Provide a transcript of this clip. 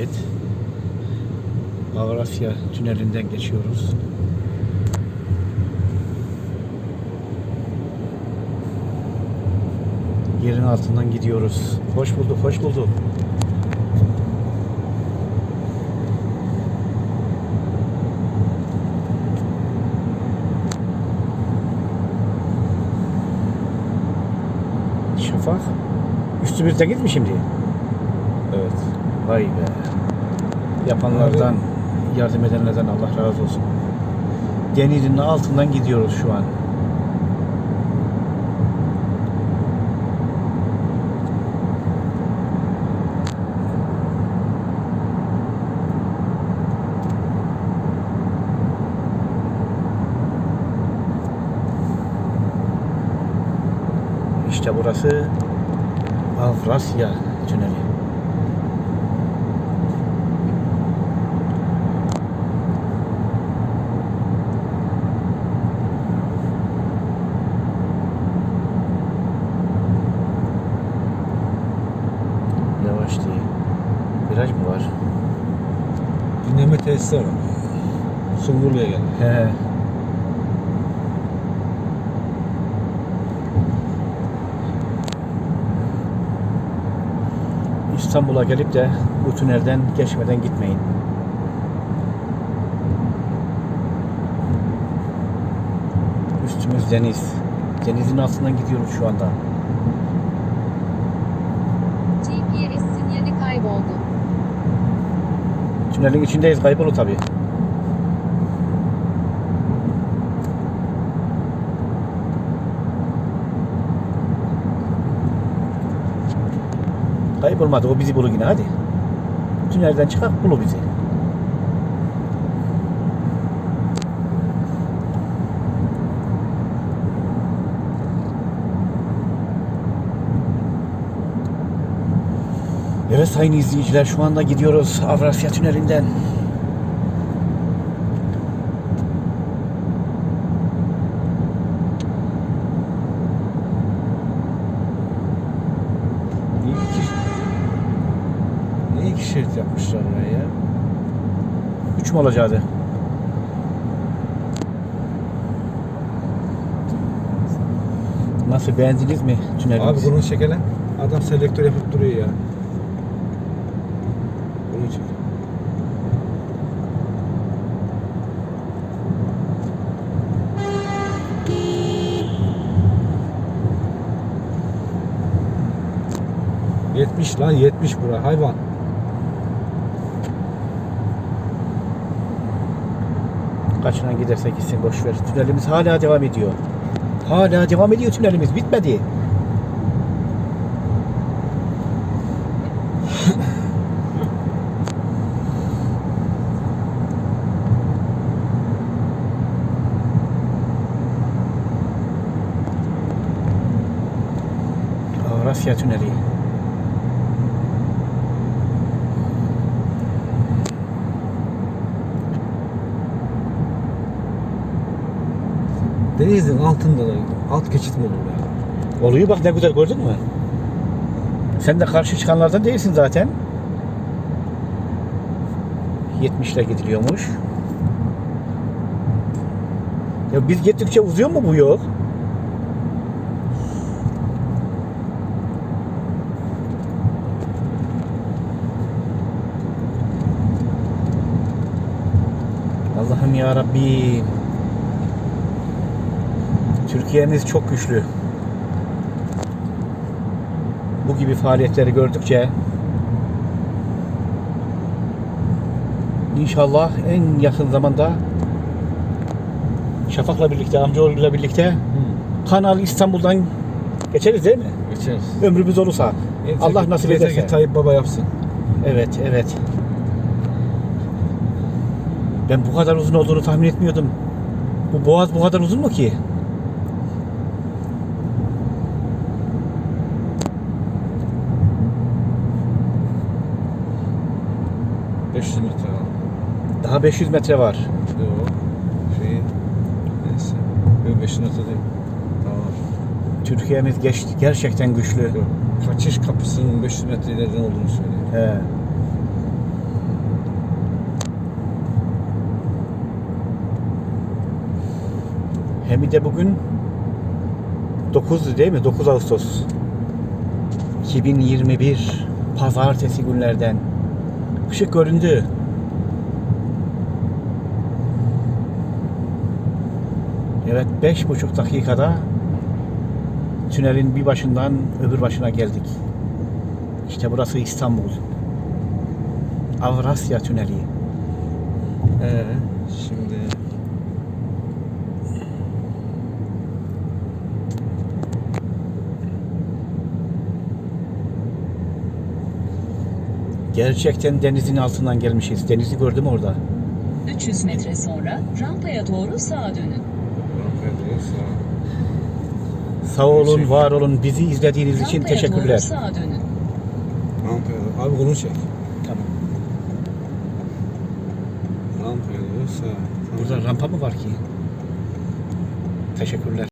Evet. Avrasya Tüneli'nden geçiyoruz. Yerin altından gidiyoruz. Hoş bulduk, hoş bulduk. Şafak. Üstümüzde git mi şimdi? Vay be. Yapanlardan, yardım edenlerden Allah razı olsun. Denizin altından gidiyoruz şu an. İşte burası Avrasya Tüneli. Yavaş değil. Viraj mı var? Tesisi var. Sungurlu'ya geldi. He. İstanbul'a gelip de bu tünelden geçmeden gitmeyin. Üstümüz deniz. Denizin altından gidiyoruz şu anda. GPS sinyali kayboldu. Tünelin içindeyiz kaybolu tabi. Kaybolmadı o bizi bulur yine hadi. Tünelden çıkak bulur bizi. Evet sayın izleyiciler şu anda gidiyoruz Avrasya Tüneli'nden. Niye iki, iki şerit yapmışlar oraya ya? Üç mü olacaktı? Nasıl beğendiniz mi tünelimizi? Abi bunu çekele. Adam selektör yapıp duruyor ya. 70 lan 70 bura hayvan. Kaçına gidersek gitsin boş ver. Tünelimiz hala devam ediyor. Hala devam ediyor tünelimiz bitmedi. Avrasya Tüneli. Denizin altında da alt geçit mi olur ya? Oluyor bak ne güzel gördün mü? Sen de karşı çıkanlardan değilsin zaten. 70 ile gidiliyormuş. Ya biz gittikçe uzuyor mu bu yol? Allah'ım ya Rabbim. Türkiye'miz çok güçlü. Bu gibi faaliyetleri gördükçe inşallah en yakın zamanda Şafak'la birlikte, amcaoğluyla birlikte Kanal İstanbul'dan geçeriz değil mi? Geçeriz. Ömrümüz olursa. Yeter Allah ki- nasip yeter ederse. ki Tayyip Baba yapsın. Evet, evet. Ben bu kadar uzun olduğunu tahmin etmiyordum. Bu boğaz bu kadar uzun mu ki? 500 metre var. Daha 500 metre var. Yok. Şey, neyse. Yok 500 metre değil. Daha. Türkiye'miz geç, gerçekten güçlü. Yok. Kaçış kapısının 500 metre ileriden olduğunu söylüyor. He. Hemide bugün 9'du değil mi? 9 Ağustos 2021 Pazartesi günlerden ışık göründü. Evet beş buçuk dakikada tünelin bir başından öbür başına geldik. İşte burası İstanbul. Avrasya Tüneli. Ee, şimdi Gerçekten denizin altından gelmişiz. Denizi gördüm orada. 300 metre sonra rampaya doğru sağa dönün. rampaya doğru sağa. Sağ olun, var olun. Bizi izlediğiniz için Rampaya teşekkürler. doğru sağa dönün. Rampaya doğru. Abi kolunu çek. Tamam. Rampaya doğru sağa. Tamam. Burada rampa mı var ki? Teşekkürler.